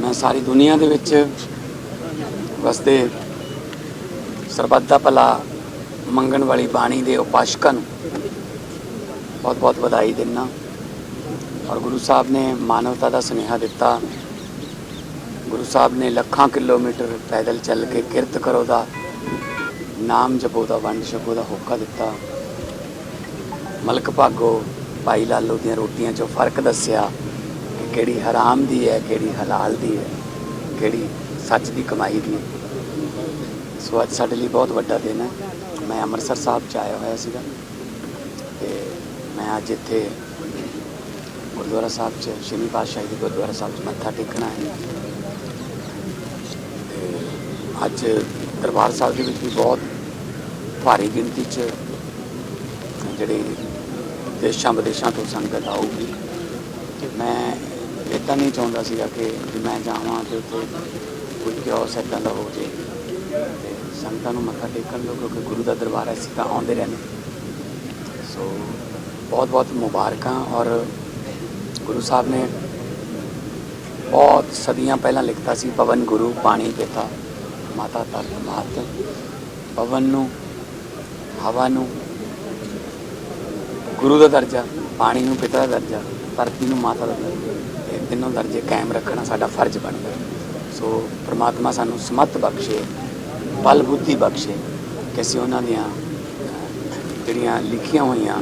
ਮੈਂ ਸਾਰੀ ਦੁਨੀਆ ਦੇ ਵਿੱਚ ਵਸਦੇ ਸਰਬੱਤ ਦਾ ਭਲਾ ਮੰਗਣ ਵਾਲੀ ਬਾਣੀ ਦੇ ਉਪਾਸ਼ਕਾਂ ਨੂੰ ਬਹੁਤ ਬਹੁਤ ਵਧਾਈ ਦਿੰਦਾ। ਔਰ ਗੁਰੂ ਸਾਹਿਬ ਨੇ ਮਾਨਵਤਾ ਦਾ ਸੁਨੇਹਾ ਦਿੱਤਾ। ਗੁਰੂ ਸਾਹਿਬ ਨੇ ਲੱਖਾਂ ਕਿਲੋਮੀਟਰ ਪੈਦਲ ਚੱਲ ਕੇ ਕਿਰਤ ਕਰੋ ਦਾ ਨਾਮ ਜਪੋ ਦਾ, ਵੰਡ ਛਕੋ ਦਾ ਹੋਕਾ ਦਿੱਤਾ। ਮਲਕ ਭਾਗੋ, ਭਾਈ ਲਾਲੋ ਦੀਆਂ ਰੋਟੀਆਂ 'ਚੋਂ ਫ਼ਰਕ ਦੱਸਿਆ। ਕਿਹੜੀ ਹਰਾਮ ਦੀ ਹੈ, ਕਿਹੜੀ ਹਲਾਲ ਦੀ ਹੈ, ਕਿਹੜੀ ਸੱਚ ਦੀ ਕਮਾਈ ਦੀ ਹੈ। ਸੋ ਅੱਜ ਸਾਡੇ ਲਈ ਬਹੁਤ ਵੱਡਾ ਦਿਨ ਹੈ। ਮੈਂ ਅੰਮ੍ਰਿਤਸਰ ਸਾਹਿਬ ਚ ਆਇਆ ਹੋਇਆ ਸੀਗਾ ਤੇ ਮੈਂ ਅੱਜ ਇੱਥੇ ਗੁਰਦੁਆਰਾ ਸਾਹਿਬ ਚ, ਸ਼੍ਰੀ ਪਾਤਸ਼ਾਹੀ ਦੇ ਗੁਰਦੁਆਰਾ ਸਾਹਿਬ ਚ ਮੱਥਾ ਟੇਕਣਾ ਹੈ। ਤੇ ਅੱਜ ਦਰਬਾਰ ਸਾਹਿਬ ਦੇ ਵਿੱਚ ਵੀ ਬਹੁਤ ਭਾਰੀ ਗਿਣਤੀ ਚ ਜਿਹੜੇ ਦੇਸ਼ਾਂ ਵਿਦੇਸ਼ਾਂ ਤੋਂ ਸੰਗਤ ਆਊਗੀ। ਮੈਂ ਇਦਾਂ ਨਹੀਂ ਚਾਹੁੰਦਾ ਸੀਗਾ ਕਿ ਜੇ ਮੈਂ ਜਾਵਾਂ ਤੇ ਉੱਥੇ ਕੋਈ ਕਿਉਸ ਇੱਦਾਂ ਦਾ ਹੋ ਜੇ। ਤੇ ਸੰਗਤਾਂ ਨੂੰ ਮੱਥਾ ਟੇਕਣ ਦਿਓ ਕਿਉਂਕਿ ਗੁਰੂ ਦਾ ਦਰਬਾਰ ਹੈ, ਅਸੀਂ ਤਾਂ ਆਉਂਦੇ ਰਹਿੰਦੇ। ਸੋ ਬਹੁਤ ਬਹੁਤ ਮੁਬਾਰਕਾਂ ਔਰ ਗੁਰੂ ਸਾਹਿਬ ਨੇ ਬਹੁਤ ਸਦੀਆਂ ਪਹਿਲਾਂ ਲਿਖਤਾ ਸੀ ਪਵਨ ਗੁਰੂ ਪਾਣੀ ਪਿਤਾ, ਮਾਤਾ ਧਰਤ ਮਾਤ। ਪਵਨ ਨੂੰ, ਹਵਾ ਨੂੰ, ਗੁਰੂ ਦਾ ਦਰਜਾ ਪਾਣੀ ਨੂੰ, ਪਿਤਾ ਦਾ ਦਰਜਾ, ਧਰਤੀ ਨੂੰ, ਮਾਤਾ ਦਾ ਦਰਜਾ। ਤਿੰਨੋਂ ਦਰਜੇ ਕਾਇਮ ਰੱਖਣਾ ਸਾਡਾ ਫਰਜ਼ ਬਣਦਾ। ਸੋ ਪ੍ਰਮਾਤਮਾ ਸਾਨੂੰ ਸਮਤ ਬਖਸ਼ੇ ਬਲ ਬੁੱਧੀ ਬਖਸ਼ੇ ਕਿ ਅਸੀਂ ਉਹਨਾਂ ਦੀਆਂ ਜਿਹੜੀਆਂ ਲਿਖੀਆਂ ਹੋਈਆਂ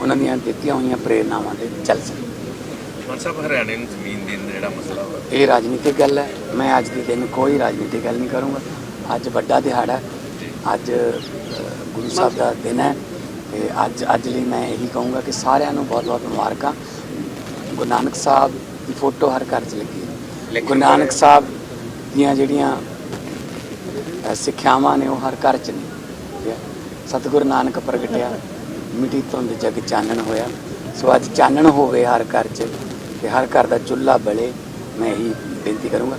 ਉਹਨਾਂ ਦੀਆਂ ਦਿੱਤੀਆਂ ਹੋਈਆਂ ਪ੍ਰੇਰਨਾਵਾਂ ਤੇ ਚੱਲ ਸਕੀਏ। ਮਾਨ ਸਾਹਿਬ ਹਰਿਆਣੇ ਨੂੰ ਜ਼ਮੀਨ ਦੇਣ ਦਾ ਜਿਹੜਾ ਮਸਲਾ ਵਾ। ਇਹ ਰਾਜਨੀਤਿਕ ਗੱਲ ਹੈ। ਮੈਂ ਅੱਜ ਦੇ ਦਿਨ ਕੋਈ ਰਾਜਨੀਤਿਕ ਗੱਲ ਨਹੀਂ ਕਰੂੰਗਾ। ਅੱਜ ਵੱਡਾ ਦਿਹਾੜਾ ਅੱਜ ਗੁਰੂ ਸਾਹਿਬ ਦਾ ਦਿਨ ਹੈ। ਤੇ ਅੱਜ ਅੱਜ ਲਈ ਮੈਂ ਇਹੀ ਕਹੂੰਗਾ ਕਿ ਸਾਰਿਆਂ ਨੂੰ ਬਹੁਤ ਬਹੁਤ ਮੁਬਾਰਕਾਂ। ਗੁਰੂ ਨਾਨਕ ਸਾਹਿਬ ਦੀ ਫੋਟੋ ਹਰ ਘਰ 'ਚ ਲੱਗੀ ਹੈ। ਗੁਰੂ ਨਾਨਕ ਸਾਹਿਬ ਦੀਆਂ ਜਿਹੜੀਆਂ ਸਿੱਖਿਆਵਾਂ ਨੇ ਉਹ ਹਰ ਘਰ 'ਚ ਨੇ। ਸਤਿਗੁਰੂ ਨਾਨਕ ਪ੍ਰਗਟਿਆ ਮਿੱਟੀ ਧੁੰਦ ਜਗ ਚਾਨਣ ਹੋਇਆ। ਸੋ ਅੱਜ ਚਾਨਣ ਹੋਵੇ ਹਰ ਘਰ 'ਚ ਤੇ ਹਰ ਘਰ ਦਾ ਚੁੱਲ੍ਹਾ ਬਲੇ ਮੈਂ ਇਹੀ ਬੇਨਤੀ ਕਰੂੰਗਾ।